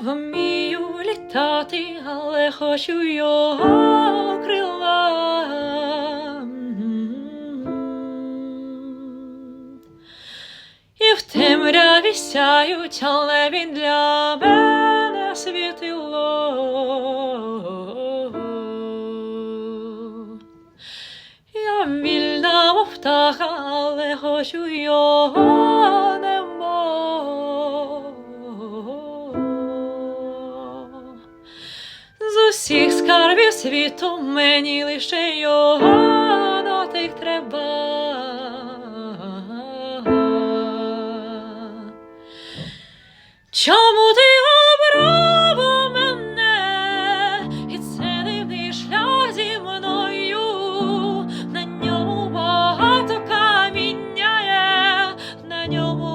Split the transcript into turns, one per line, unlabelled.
вмію літати, але хочу його крила. І в темряві сяють, але він для мене світило. Я вільна, мов птаха, але хочу його всіх скарбів світу мені лише його дотик треба. Чому ти обрав мене? І це дивний шлях зі мною, на ньому багато каміння є, на ньому.